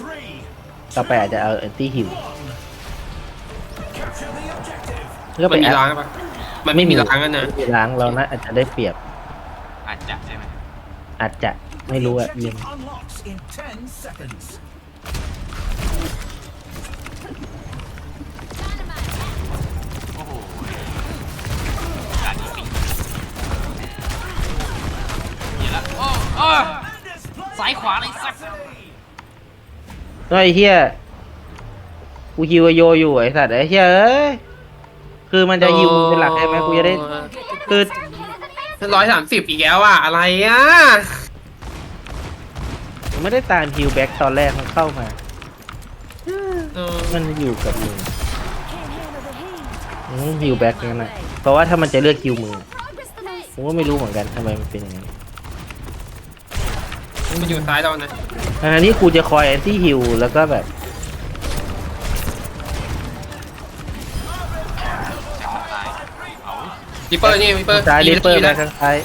Three. ต่อไปอาจจะเอาแอนตี้ฮิล Capture the objective. ก็มัไปนมีแอดล้างปะมันไม่มีล้างกันนะไม่มีล้างเรานะอาจจะได้เปรียบอาจจะใช่ไหมอาจจะไม่รู้อะ The ยัง objective unlocks in 10 seconds. โอ้โหการยิงปีเดี๋ยวละโอ้โอ้ซ้ายขวาเลยสักก็ ไอ้เฮียกูฮิวไอ้โยอยู่ไอ้สัตว์ไอ้เฮียเอ้ยคือมันจะฮิวมึงเป็นหลักใช่ไหมกูจะได้ คือร้อยสามสิบอีกแล้วอะ อะไรอะมันไม่ได้ตามฮิวแบ็กตอนแรกมันเข้ามา เออมันอยู่กับมึงมึงฮิวแบ็กนั่นแหละเพราะว่าถ้ามันจะเลือกฮิวมึงผมก็ไม่รู้เหมือนกันทำไมมันเป็นอย่างนั้น มันอยู่ซ้ายเรานะอันนี้กูจะคอยแอนตี้ฮิวแล้วก็แบบตายเอาริปเปอร์นี่ริปเปอร์ซ้ายเลเปอร์ยิงไปนาทีข้างซ้าย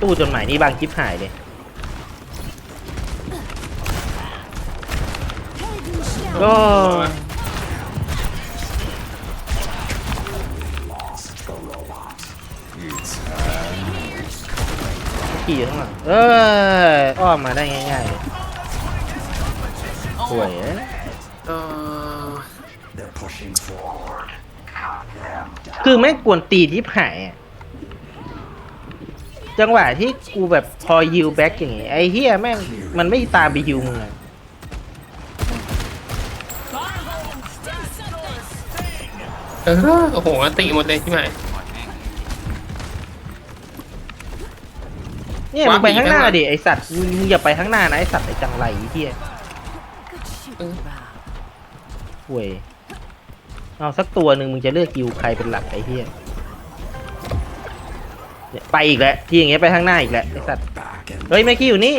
ตู้จดหมายนี่บางคลิปหายเลยก็ ขี่อยู่ข้างหลังเอออ้อมมาได้ง่ายๆเลยสวยเอ้ยเออ They're pushing forward. คือแม่งกวนตีที่หายอะจังหวะที่กูแบบพอยิวแบ็กอย่างงี้ไอ้เฮียแม่งมันไม่ตามไปยิวมึงอะเออโอ้โหติหมดเลยที่ไหนหม เนี่ยมึงไปข้างหน้าดิไอสัตว์มึงมึงอย่าไปข้างหน้านะไอสัตว์ไอจังไรไอ้เฮียห่วยเอาสักตัวหนึ่งมึงจะเลือกยิวใครเป็นหลักไอ้เฮียเนี่ยไปอีกแล้วที่อย่างเงี้ยไปข้างหน้าอีกแล้วไอสัตว์ Back and เฮ้ยแม่กี้อยู่นี่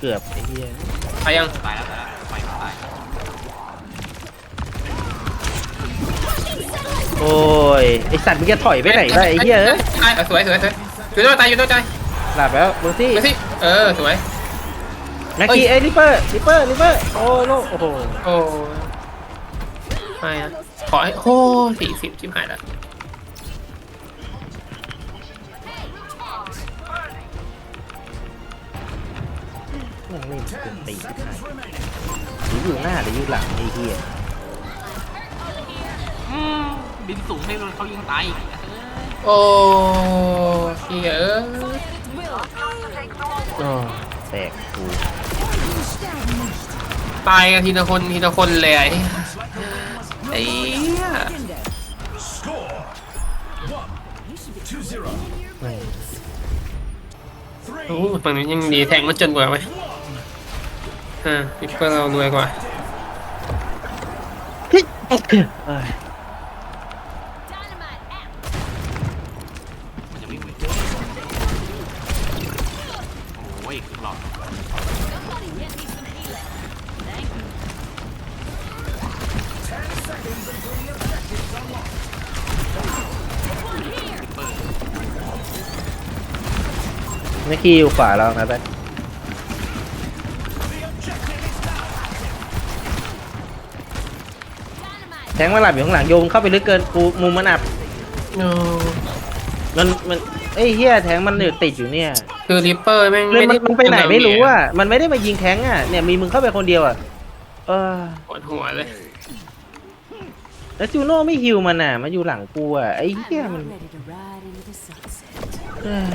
เกือบไอ้เหี้ยไปยังตายแล้ว โอ้ยไอสัตว์มึงจะถอยไปไหนได้ไอ้เหี้ยเอ้ยตายเออสวยสวยสวยอยู่ตัวตายอยู่ตัวตายหลับแล้วเบอร์ซี่ไปสิเออสวยแม็กกี้ไอ้ริปเปอร์ริปเปอร์ริปเปอร์โอ้โลโอ้โหโอ้ไม่นะขอให้โอ้สี่สิบชิบหายแล้วยังไม่มีคนตีขึ้นหรืออยู่หน้าหรืออยู่หลังไอ้เหี้ย บินสูงให้โดนเขายิงตายอีกเออโอ้เฮียเอออ๋อแตกกูตายกันทีละคนทีละคนเลยไอ้ไอ้เหี้ย score. One. Two zero. แม่ง Three. โอ้ฝั่งนี้ยังดีแทงมันจนกว่าไหมอ่าพิปเปอร์เรารวยกว่าเฮ้ยเอ้ย โอ้ยคือหลอดแม็กกี้อยู่ขวาเรานะแบ๊แทงมาหลับอยู่ข้างหลังโยมเข้าไปลึกเกินกูมุมมันอับโอ้มันมันไอ้เฮียแทงมันอยู่ติดอยู่เนี่ย คือริปเปอร์แม่งเลยมันด้มันไปไหนไม่รู้อะมันไม่ได้มายิงแทงอะเนี่ยมีมึงเข้าไปคนเดียวอะเออปวดหัวเลยแล้วจูโน่ไม่ฮิวมันอะมาอยู่หลังกูอะไอ้เหี้ยมัน Ready to ride into the sunset. เอ้ย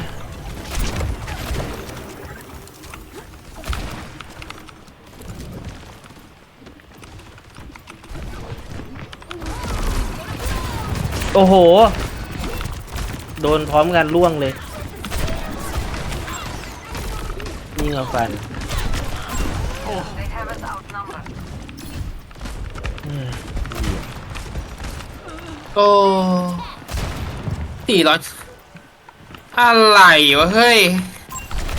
โอ้โห โดนพร้อมกันล่วงเลย นี่เงาฟันเอ้ยโอ้สี่ร้อยอะไรวะเฮ้ย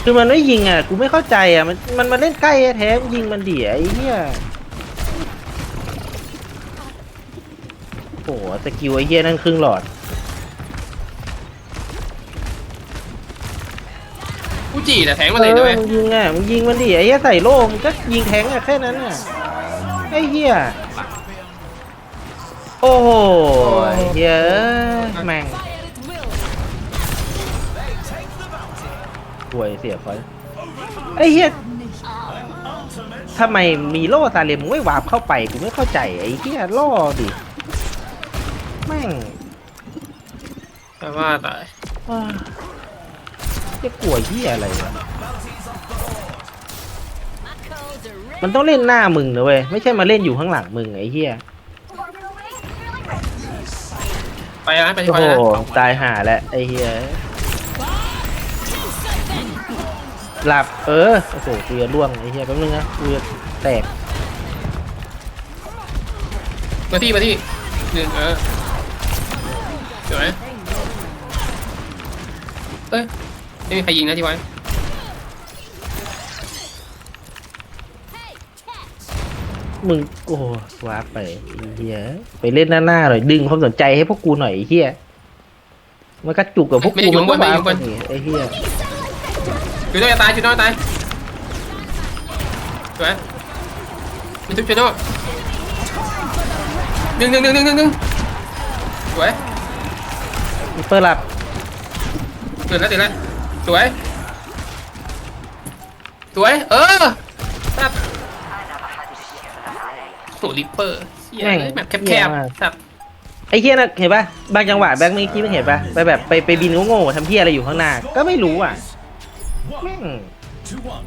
คือมันไม่ยิงอะ กูไม่เข้าใจอะ มันมันมาเล่นใกล้แท้ยิงมันเดี่ยไอ้เหี้ยโอ้สกิลไอ้เหี้ยนั่นครึ่งหลอด จีแต่แทงมาเลยด้วยมึงยิงอะมึงยิงมันดิไอ้เหี้ยใส่โล่มึงก็ยิงแทงอะแค่นั้นอะไอ้เหี้ยโอ้โหไอ้เหี้ยแม่งป่วยเสียคอยไอ้เหี้ยทำไมมีโล่ซาเลมมึงไม่วาร์ปเข้าไปกูไม่เข้าใจไอ้เหี้ยล่อดิแม่งแต่ว่าตายอ้าว จะกลัวเหี้ยอะไรวะมันต้องเล่นหน้ามึงนะเว้ยไม่ใช่มาเล่นอยู่ข้างหลังมึงไอ้เหี้ยไปนะไปที่โอ้ไปโหนะตายห่าแล้วไอ้เหี้ยหลับเออโอ้โหกูจะล่วงไอ้เหี้ยแป๊บนึงนะกูจะแตกมาที่มาที่หนึ่งเออสวยเอ้ย ไม่มีใครยิงนะที่ไว้มึงโอ้โหว้าร์ปไปไอ้เหี้ยไปเล่นหน้าหน้าๆหน่อยดึงความสนใจให้พวกกูหน่อยไอ้เหี้ยมันกระจุกกับพวกกูมันก็ว้าร์ปไปดิไอ้เหี้ยจุดโน่จะตายจุดโน่จะตายสวยมีทุกจุดโน่หนึ่งหนึ่งหนึ่งหนึ่งหนึ่งหนึ่งสวยลิปเปอร์หลับตื่นแล้วตื่นแล้ว สวย สวย เออสัตว์โหลิปเปอร์เหี้ยแบบแคบๆสัตว์ไอ้เหี้ยนะเห็นปะบางจังหวะแบงค์เมื่อกี้ไม่เห็นปะไปแบบไปไปบินโง่ๆทำเหี้ยอะไรอยู่ข้างหน้า ก็ไม่รู้อะแม่ง to one.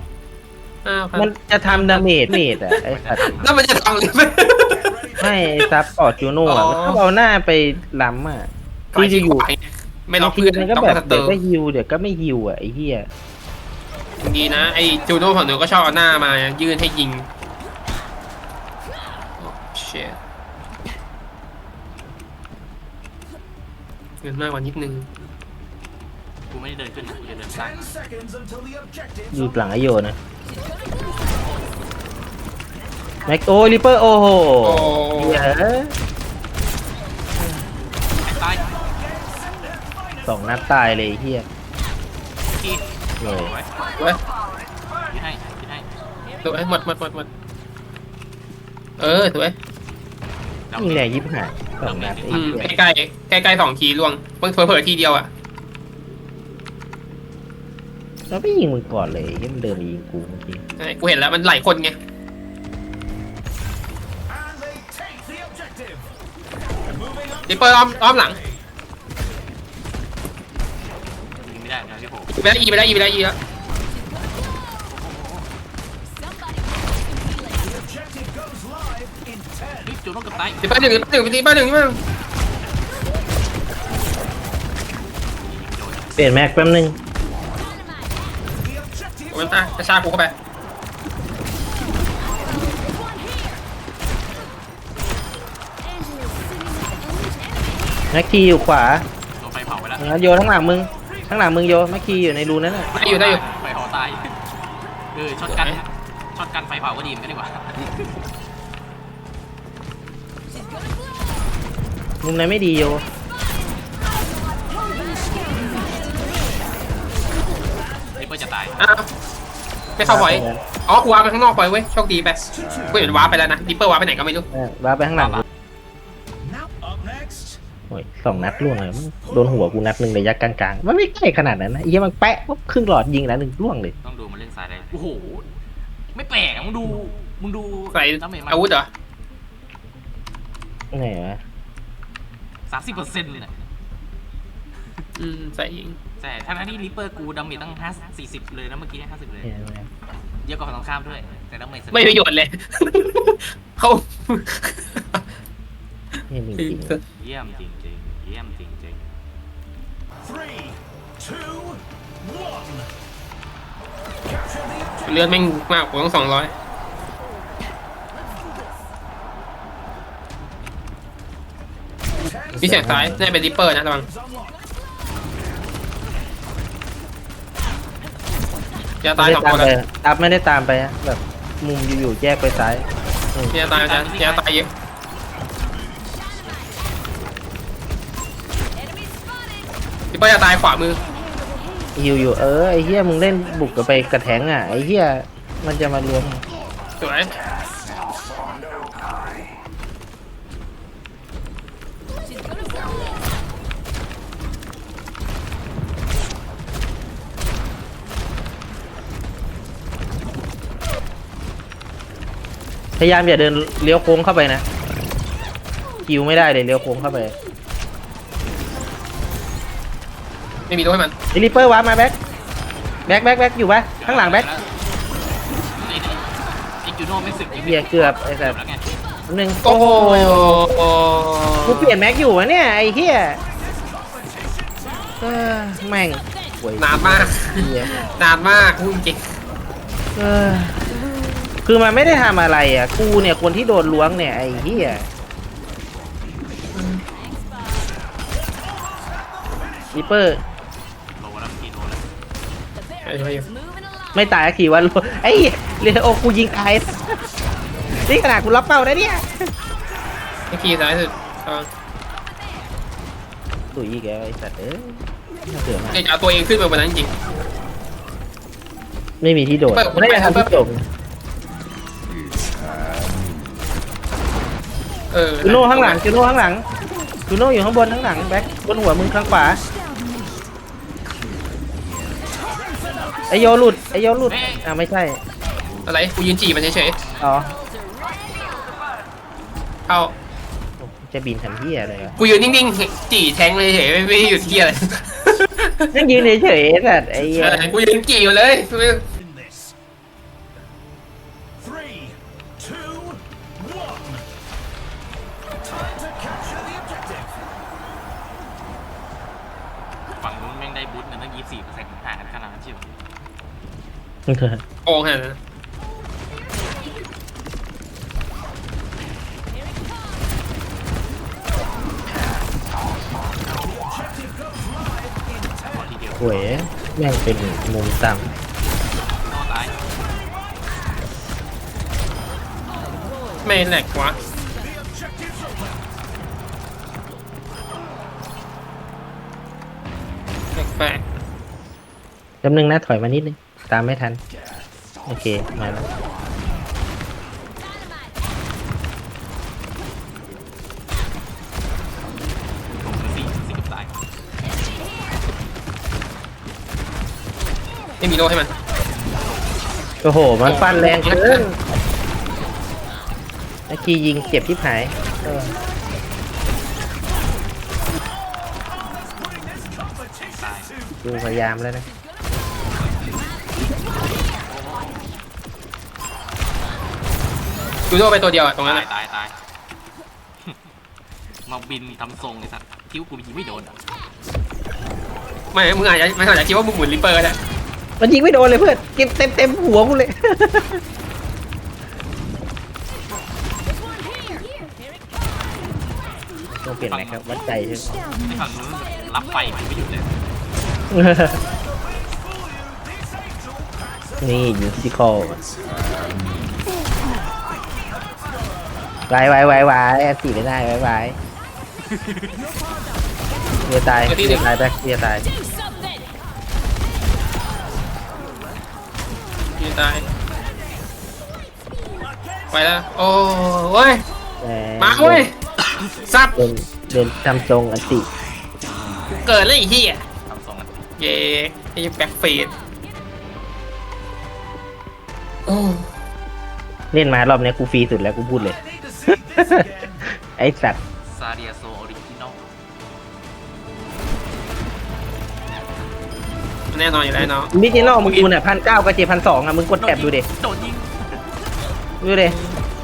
อ้าวครับมันจะทำดาเมจเมจอะไอ้สัตว์แล้วมันจะทำลิปเปอร์ให้ไอ้ซับปอร์ตจูโน่อะอ๋อมันต้องเอาหน้าไปล้ำอะที่จะอยู่ ไม่ล็อกบางทีเพื่อนมันก็ต้องแบบสเตอเดี๋ยวร์ก็ฮิวเดี๋ยวก็ไม่ฮิวอะไอ้เหี้ยดีนะไอ้จูโน่ของหนูก็ชอบเอาหน้ามายื่นให้ยิงเชดเงินมากกว่านิดนึงกูไม่ได้เดินขึ้นนะกูจะเดินซ้าย Ten seconds until the objective. อยู่หลังไอโยนะแม็กโอ้ลิปเปอร์โอ้โหโอ้เหี้ย สองนัดตายเลยไอ้เหี้ยทีเลยไว้เว้ยยืดให้ยืดให้สวยหมดหมดหมดหมดเออสวยเรายิงแรงยิบหายสองนัดไอ้อืมเหี้ยใกล้ใกล้ใกล้ๆสองทีล่วงเพิ่งเผลอๆทีเดียวอะเราไม่ยิงมึงก่อนเลยไอ้เหี้ยมันเดินมายิงกูเมื่อกี้ใช่กูเห็นแล้วมันหลายคนไง And they take the objective. Moving up. ลิปเปอร์อ้อมอ้อมหลังยิง ไปแล้วอีไปแล้วอีไปแล้วอีแล้ว The objective goes live in ten. นี่จูโน่กับตายลิปเปอร์หนึ่งลิปเปอร์หนึ่งลิปเปอร์หนึ่งลิปเปอร์หนึ่งเปลี่ยนแม็กแป๊บนึง The objective. โอ้ยตายกระชากกูเข้าไปแม็กคีอยู่ขวาโดนไฟเผาไปแล้วงั้นโยข้างหลังมึง ข้างหลังมึงโยแม็กคีอยู่ในรูนั้นน่ะได้อยู่ได้อยู่ไฟเผาตายเออช็อตกันช็อตกันไฟเผาก็ดีเหมือนกันดีกว่ามุมนั้นไม่ดีโยลิปเปอร์จะตายอ้าวไม่เข้าไว้อ๋อกูวาร์ปไปข้างนอกไปเว้ยโชคดีไปกูเห็นวาร์ปไปแล้วนะลิปเปอร์วาร์ปไปไหนก็ไม่รู้เออว้าร์ปไปข้างหลัง Now up next. โอ้ยสองนัดล่วงเลยมันโดนหัวกูนัดหนึ่งระยะกลางๆ มันไม่ใกล้ขนาดนั้นนะไอ้เหี้ยมันแปะปุ๊บครึ่งหลอดยิงแล้วหนึ่งล่วงเลย ต้องดูมันเล่นสายได้โอ้โห ไม่แปลกอะมึงดู มึงดูใส่น้ำเมจอาวุธเหรอ ไหนวะสามสิบเปอร์เซ็นต์เลยนะอืมใส่ยิงแต่ทั้งที่ลิปเปอร์กูดาเมจตั้งห้าสี่สิบเลยนะเมื่อกี้ห้าสิบเลย เนี่ยแม่งเยอะกว่าฝั่งตรงข้ามด้วย แต่ดาเมจไม่ประโยชน์เลย เขา เนี่ยมึงจริงเยี่ยมจริงจริงๆ เยี่ยมจริงจริง Three, two, one. Capture the objective. เลือดแม่งมากกว่าต้องสองร้อย มีเสียงซ้ายน่าจะเป็นริปเปอร์นะระวัง Is unlocked. จะตายไม่สองได้คตามนไปแล้วอัพไม่ได้ตามไปอะแบบมุมอยู่ๆแยกไปซ้ายจะตายจะจะตายเยอะ เปอร์จะตายขวามืออยู่อยู่เออไอ้เหี้ยมึงเล่นบุกกับไปกระแทงอะไอ้เหี้ยมันจะมารวมสวยพยายามอย่าเดินเลี้ยวโค้งเข้าไปนะคิวไม่ได้เลยเลี้ยวโค้งเข้าไป ไม่มีตัวให้มันไอ้ริปเปอร์วาร์ปมาแบ็คแบ็คแบ็คแบ็คอยู่ปะข้างหลังแบ็คนี่นี่อีกจูโน่ไม่สึกอีกเบียร์เกือบไอ้สัแล้ตวว์ไงหนึ่งโอ้โหกูเปลี่ยนแม็กอยู่วะเนี่ยไอ้เหี้ยเออแม่งห่วยนานมากเหี้ยนานมากพูดจริงเออคือมันไม่ได้ทำอะไรอะ กูเนี่ยคนที่โดนล้วงเนี่ยไอ้เหี้ยริปเปอร์ อ้เหี้ยไม่ตายสักทีวันไอ้เรโอกูยิงตายนี่ขนาดกูรับเป้านะเนี่ยไอ้คีย์ซ้ายสุดเอาตุ๋ยอีกแล้วไอ้สัตว์เอ้ยน่าเสือมากเดี๋ยวจะเอาตัวเองขึ้นไปบนนั้นจริง ไม่มีที่โดดเปิดไม่ได้ทำที่โดดเออจูโน่ข้างหลังจูโน่ข้างหลังจูโน่อยู่ข้างบนข้างหลังแบ็คบนหัวมึงข้างขวา ไอโยหลุดไอโยหลุดอ่าไม่ใช่อะไรกูยืนจีบมันเฉยอ๋อๆเข้าจะบินทำเหี้ยอะไรวะกูยืนนิ่งๆจี่แทงเลยเฉยไม่ไม่ได้หยุดที่อะไรนั่งยืนเฉยๆไอ้สัตว์ไอ้เหี้ยเออกูยืนจี่อยู่เลย โกงฮะพอทีเดียวหวยแม่งเป็นมุมต่โน่ตายไม่แหลกวะแปลกำจำนึงนะถอยมานิดนึง ตามไม่ทัน โอเค มาแล้วผมสี่สี่กับตายๆไม่มีโลให้มัน โอ้โห มันฟันแรงเกินไอ้คียิงเจ็บที่หายเออตายกูพยายามแล้วนะ ดูโลไปตัวเดียวอะตรงนั้นตายอะตายตาย มาบินทำทรงเลยสัตว์คิ้วกูยิงไม่โดนอะไม่มึงอาจจะไม่อาจจะคิดว่ามึงหมุนริปเปอร์แหละมันยิงไม่โดนเลยเพื่อนเก็บเต็มเต็มหัวกูเลย ต้องเปลี่ยนไหมครับวัดใจใช่ไหม ไอ้ฝั่งนู้นรับไฟมันไม่หยุดเลยนี่ยูซิคอล ไว้ไว้ไว้ไว้แอบสี่ไม่ได้ไว้ไว้เรียตายเรียตายไปเรียตายยืนตายไปแล้วโอ้เว้ยแหมาเว้ยซับเดินเดินทำทรงอันติเกิดแล้วไอ้เหี้ยทำทรงกันเย้ไอ้แบ็คเฟดโอ้เล่นมารอบเนี้ยกูฟรีสุดแล้วกูพูดเลย I need to see this again. ไอ้สัตว์ซาเดียโซออริจินอลแน่นอนอยู่แล้วเนาะมิจินอลมึงดูเนี่ยพันเก้ากับเจ็ดพันสองอะมึงกดแอบดูดิโดนยิงดูดิ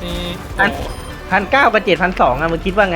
นี่พันพันเก้ากับเจ็ดพันสองอะมึงคิดว่าไง